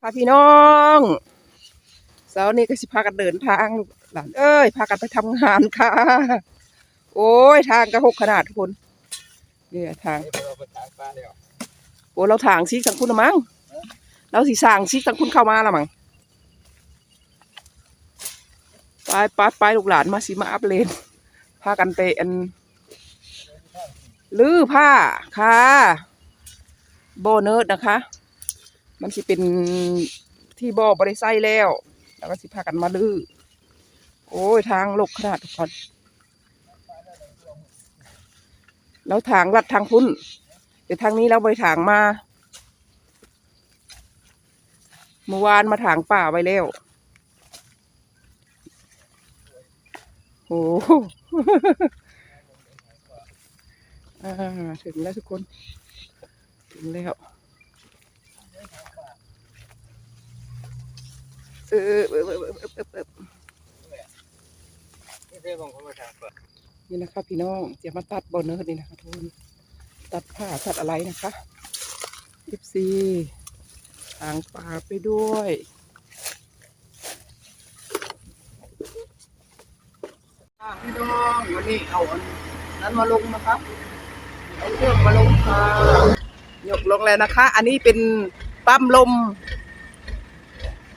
พาพี่น้องเสาร์นี้ก็สิพากันเดินทางลูกหลานเอ้ยพากันไปทำงานค่ะ โอ้ยทางกระหกขนาดทุกคนเนี่ยทางโอ้เราทางซิกสังคุณละมั้งเราสิสั่งซิกสังคุณเข้ามาละมั้งไปไปไปลูกหลานมาสิมาอัปเลนพากันไปอันลื้อผ้าค่ะ โบเนิร์ดนะคะ มันสิเป็นที่บ่อบริไซแล้ว แล้วก็สิพากันมาลื้อโอ้ยทางลกขนาดทุกคนแล้วทางลัดทางพุ่นเดี๋ยวทางนี้เราไปถางมาเมื่อวานมาถางป่าไว้แล้วโอ้โหถึงแล้วทุกคน ถึงแล้ว เออเออเออเออเออนี่นะคะพี่น้องจะมาตัดบอลเนอร์นี่นะคะทุกคนตัดผ้าตัดอะไรนะคะเอฟซีทางป่าไปด้วยพี่น้องวันนี้เอาอันนั้นมาลงนะคะเอาเครื่องมาลงค่ะยกลงแล้วนะคะ อันนี้เป็นปั๊มลม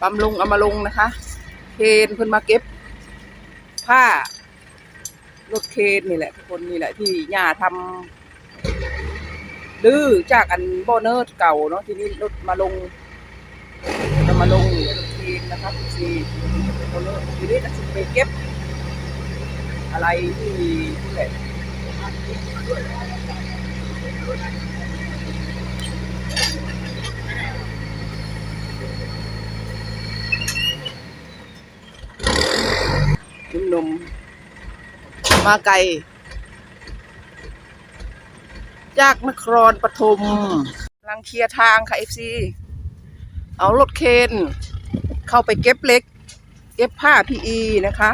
ปั๊มลงเอามาลงนะคะ เคนเพิ่นมาเก็บ ผ้ารถเคนนี่แหละทุกคนนี่แหละที่ย่าทำดื้อจากอันโบเนอร์เก่าเนาะทีนี้รถมาลงจะมาลงรถเคนนะครับทีโบเนอร์ทีนี้จะไปเก็บ อะไรที่นี่แหละนุ่มนมๆ มาไกล จากนครปฐมกำลังเคลียร์ทางค่ะเอฟซีเอารถเคนเข้าไปเก็บเล็ก เก็บผ้าพีอีนะคะ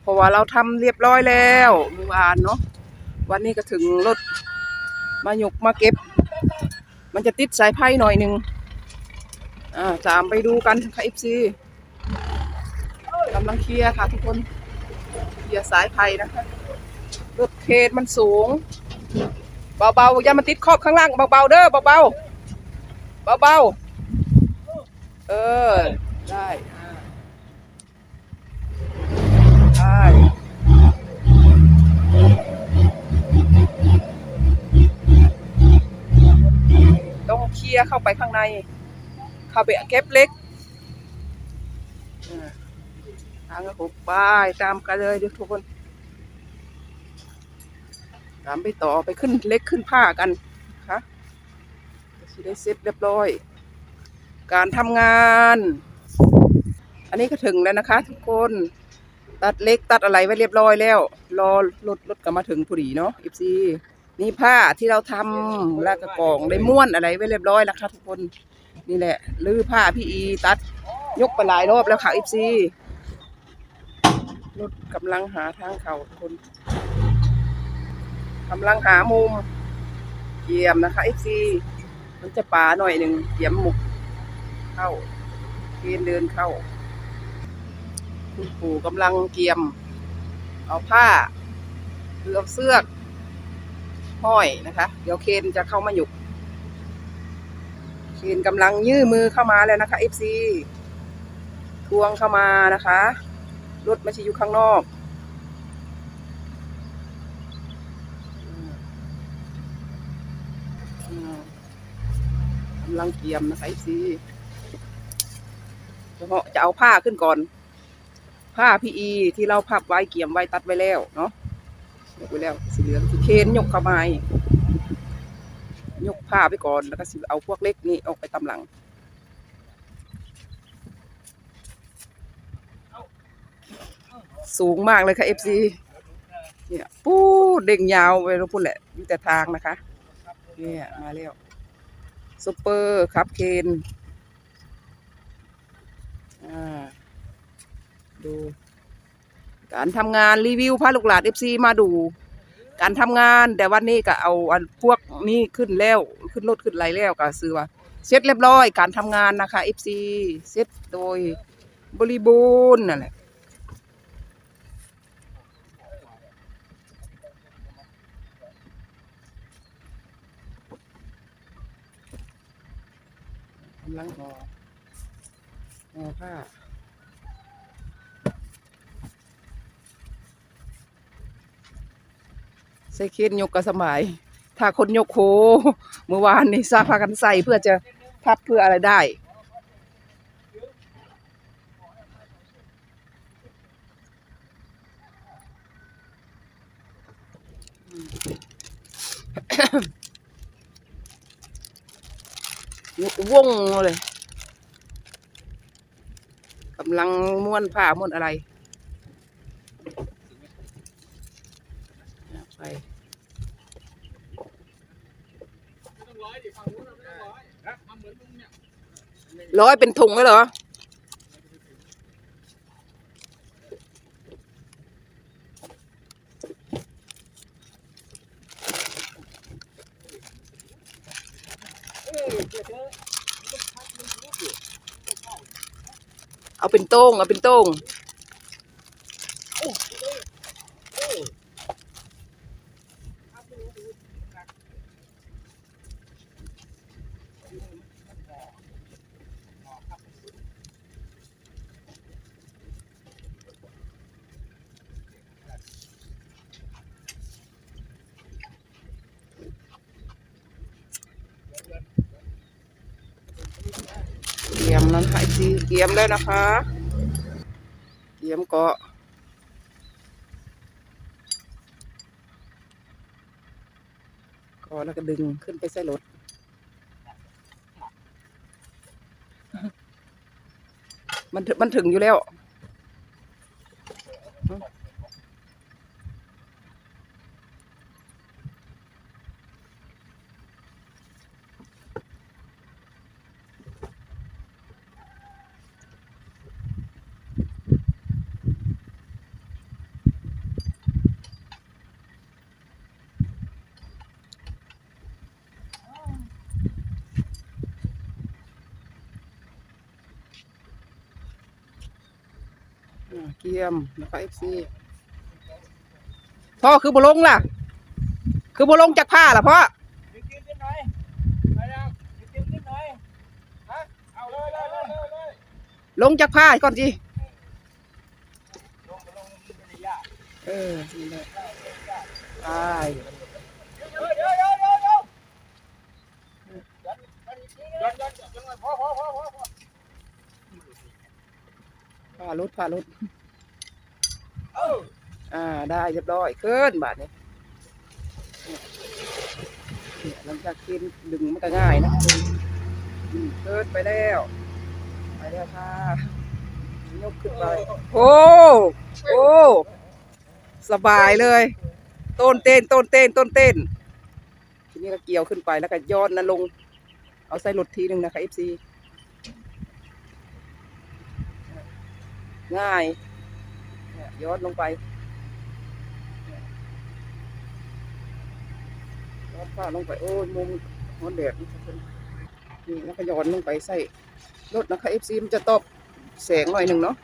เพราะว่าเราทำเรียบร้อยแล้วเมื่อวานเนาะวันนี้ก็ถึงรถมาหยกมาเก็บ มันจะติดสายไพ่หน่อยหนึ่งอ่าตามไปดูกันค่ะเอฟซีกำลังเคลียร์ค่ะทุกคนเคลียร์สายไพ่นะคะ รถเคนมันสูง เบาๆอย่ามาติดขอบข้างล่างเบาๆเด้อเบาๆเบาๆเออ ได้อ่าได้ต้องเคลียร์เข้าไปข้างใน เข้าไปเก็บเล็กทางกระหกบายตามกันเลยทุกคน ตามไปต่อไปขึ้นเล็กขึ้นผ้ากันนะคะจะได้เสร็จเรียบร้อย การทำงาน อันนี้ก็ถึงแล้วนะคะ ทุกคนตัดเล็กตัดอะไรไว้เรียบร้อยแล้ว รอรถรถก็มาถึงพอดีเนาะอีซีนี่ผ้าที่เราทำแล้วก็กองได้ม้วนอะไรไว้เรียบร้อยแล้วค่ะทุกคนนี่แหละลื้อผ้าพี่อีตัดยกไปหลายรอบแล้วค่ะอีซีรถกำลังหาทางเขาทุกคน กำลังหามุมเยี่ยมนะคะ FC มันจะป่าหน่อยหนึ่งเยี่ยมมุกเข้าเกณฑ์เดินเข้าคุณปู่กำลังเกียม เอาผ้าหรือเอาเสื้อกห้อยนะคะ เดี๋ยวเคนจะเข้ามาหยุกเคนกำลังยื่อมือเข้ามาแล้วนะคะ FC ทวงเข้ามานะคะ รถไม่ใช่อยู่ข้างนอก อืมกำลังเกียมนะคะซีเฉพาะจะเอาผ้าขึ้นก่อน ผ้าพีอีที่เราพับไว้เกียมไว้ตัดไว้แล้วเนาะยกไว้แล้วสีเหลืองสีเคนยกเข้ามายกผ้าไปก่อนแล้วก็สิเอาพวกเล็กนี่ออกไปตำหลังสูงมากเลยค่ะเอฟซีเนี่ยปูเด้งยาวไปแล้วพูดแหละมีแต่ทางนะคะ เนี่ย มาแล้ว ซุปเปอร์ครับเคนอ่าดู การทำงานรีวิวพาลูกหลานเอฟซีมาดู การทำงานแต่วันนี้ก็เอาพวกนี้ขึ้นแล้ว ขึ้นรถขึ้นไรแล้วก็ซื้อว่าเสร็จเรียบร้อย การทำงานนะคะ FC เสร็จโดยบริบูรณ์นั่นแหละ กำลังห่อห่อผ้าใส่เคนยกกระสมัย ถ้าคนยกโคเมื่อวานนี่ซาพากันใส่เพื่อจะพับเพื่ออะไรได้ กวงเลยกำลังม้วนผ้าม้วนอะไรไปร้อยเป็นถุงเลยเหรอ เอ นโต้งเอาเป็นโต้งเกียมแล้วนะคะจีเกียมแล้นะคะ เกียมเกาะเกาะแล้วก็ดึงขึ้นไปใส่รถมันถึงมันถึงอยู่แล้ว เกียมนะคะเอฟซีพ่อคือบลงล่ะ คือบลงจากผ้าล่ะพ่อยืนยืนนิดหน่อยไปยังยืนยืนนิดหน่อยฮะเอาเลยเลยเลยเลยเลยลงจากผ้าก่อนจีลงลงไม่ได้ยากเออนี่แหละไปเดี๋ยวเดี๋ยวเดี๋ยวเดี๋ยวเดี๋ยวยันยันยันยันพอพอพอพอพอผ้ารถผ้ารถเอออ่าได้เรียบร้อยขึ้นบาทนี้เนี่ยหลังจากกินดึงมันก็ง่ายนะอืมขึ้นไปแล้ว ไปแล้วค่ะยกขึ้นไป โอ้โอ้สบายเลย ต้นเต้นต้นเต้นต้นเต้น ทีนี้ก็เกี่ยวขึ้นไปแล้วก็ย้อนนะลง เอาใส่รถทีหนึ่งนะคะ FC ง่าย ง่ายย้อนลงไปย้อนผ้าลงไป โอ้ยมุมมันแดดนี่ครับเพิ่นนี่แล้วก็ย้อนลงไปใส่รถนะคะ FC มันจะตบแสงหน่อยหนึ่งเนาะ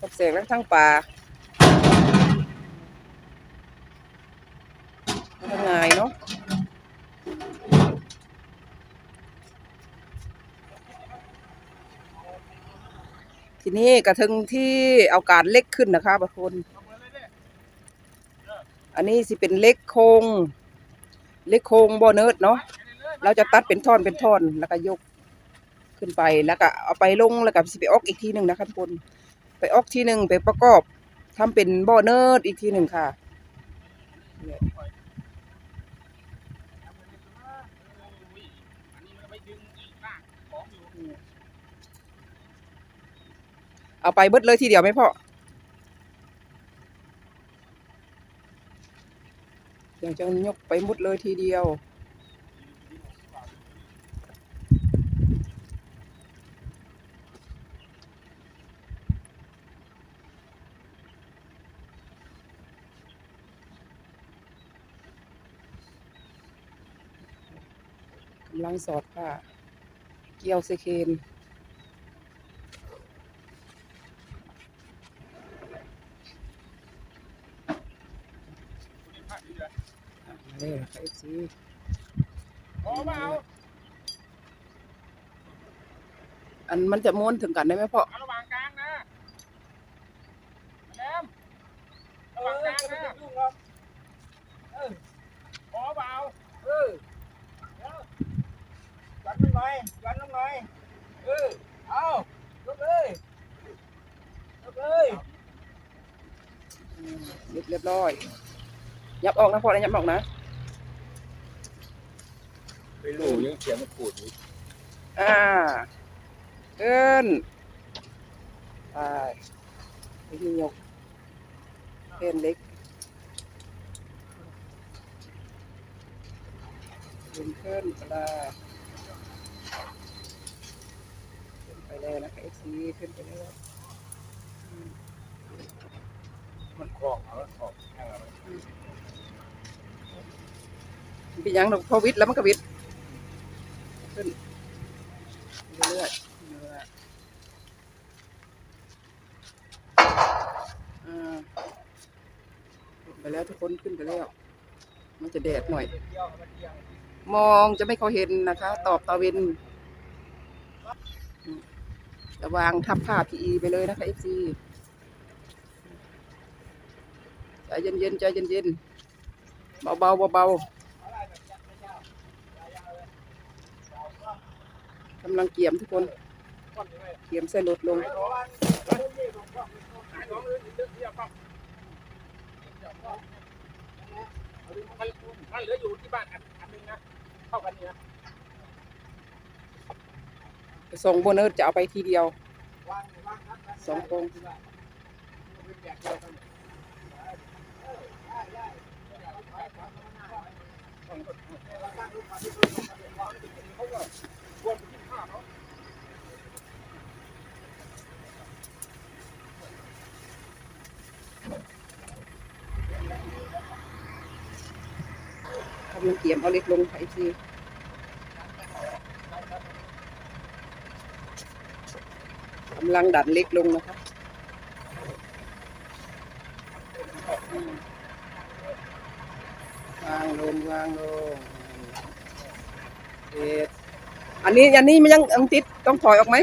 ตบแสงแล้วทั้งป่ามันก็ง่ายเนาะ ทีนี้กระทึงที่เอาการเล็กขึ้นนะคะบางคนอันนี้สิเป็นเล็กโคง เล็กโครงบอเนิร์ดเนาะเราจะตัดเป็นท่อนเป็นท่อนแล้วก็ยกขึ้นไปแล้วก็เอาไปลงแล้วก็สิไปออกอีกทีหนึ่งนะคะทุกคนไปออกทีหนึ่งไปประกอบทำเป็นบอเนิร์ดอีกทีหนึ่งค่ะ เอาไปเบิดเลยทีเดียวไหมพ่อเดี๋ยวจะยกไปหมดเลยทีเดียว กำลังสอดผ้าเกี่ยวเซเคนอะมา เลยนะคะเอฟซีพอเปล่าอันมันจะม้วนถึงกันได้ไหมพ่อเอาระหว่างกลางนะแหลมระหว่างกลางนะเออพอเปล่าเออเดี๋ยวยันลงหน่อยยันลงหน่อยเออเอายกเลยยกเลยเรียบเรียบร้อยยับออกนะพ่อนะยับออกนะ ไปรู้ยังเสียงมันขูดอยู่อ่าเอินไปวิธียกเพนเล็กขึ้นขึ้นไปเลยขึ้นไปแล้วนะคะเอซีขึ้นไปแล้วมันคลองเอาคลองแห้งเอาเป็นยังดอกพอวิทย์แล้วมันก็วิทย์ ขึ้นเรื่อยๆเรื่อยไปแล้วทุกคนขึ้นไปแล้ว มันจะแดดหน่อยเที่ยวมันเที่ยวมองจะไม่เขาเห็นนะคะ ตอบตาเวนจะวางทับผ้าพีอีไปเลยนะคะเอฟซีใจเย็นๆใจเย็นๆเบาๆเบาๆ กำลังเกี่ยมทุกคนก้อนนี้เลยเกี่ยมใส่รถลงหายท้องหายท้องเลยเดี๋ยวเดี๋ยวปั๊บมันมันเหลืออยู่ที่บ้านอันอันนึงนะเท่ากันนี่นะส่งโบเนอร์จะเอาไปทีเดียววางวางครับสองกองกำ ลังเกี่ยมเอาเล็กลงค่ะเอฟซีกำลังดันเล็กลงนะคะวางลงวางลงเอ็ด อันนี้อันนี้มันยังยังติดต้องถอยออกไหม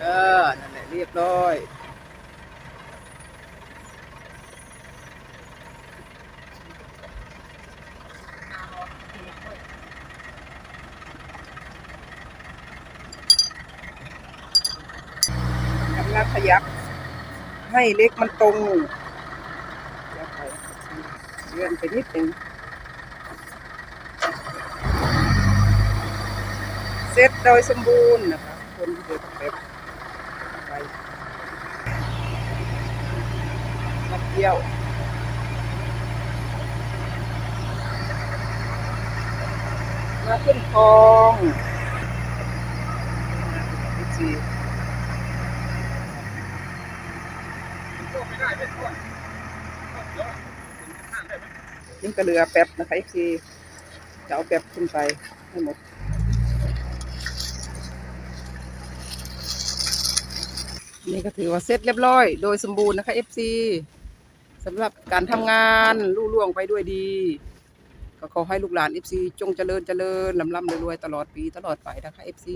เออนั่นแหละเรียบร้อย กำลังขยับ ให้เล็กมันตรงเลื่อนไปนิดหนึ่งเสร็จโดยสมบูรณ์นะคะคนเด็กแบบไปมาเที่ยวมาขึ้นคลอง อีกสี่นี่ก็เรือแป๊บนะคะอีกทีจะเอาแป๊บขึ้นไปให้หมดนี่ก็ถือว่าเสร็จเรียบร้อย โดยสมบูรณ์นะคะ FC สำหรับการทำงานรุ่ล่วงไปด้วยดี ก็ขอให้ลูกหลาน FC จงเจริญเจริญลำล่ำรวยๆตลอดปีตลอดไปนะคะ FC